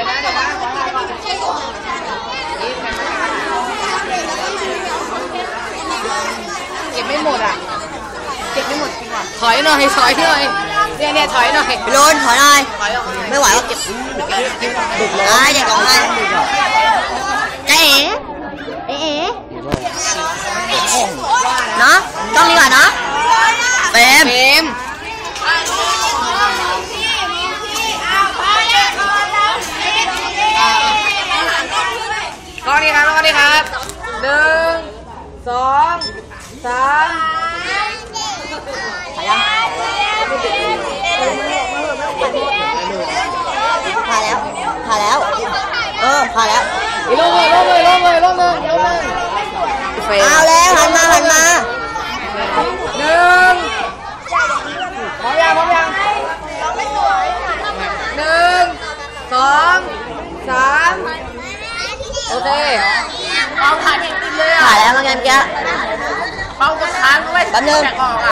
ี๋ยวนะเดี๋ยวนะขอลาก่อนนี่แพงมากเก็บไม่หมดอะ เก็บไม่หมดจริงว่ะถอยหน่อยถอยหน่อยเนี่ยเนี่ยถอยหน่อยพี่ลุนถอยหน่อยถอยออกไม่ไหวก็เก็บดึกเลยอะอย่าร้องไห้ใเอ๋เอ๋เอ๋เนาะต้องรีกว่าเนาะเฟมเฟม หนึ่ง สอง สามพาแล้วพาแล้ว เออพาแล้วอีกลงเลยลงเลยลงเลยลงเลยลงเลยเฟมเอาแล้วหันมาหันมาหนึ่งพร้อมยังพร้อมยังหนึ่งสองสามโอเค เอาขาเด็กติดเลยอะถ่ายแล้วเมื่อกี้เมื่อกี้เป้ากระทานด้วยแป๊บนึง แตกออกอะ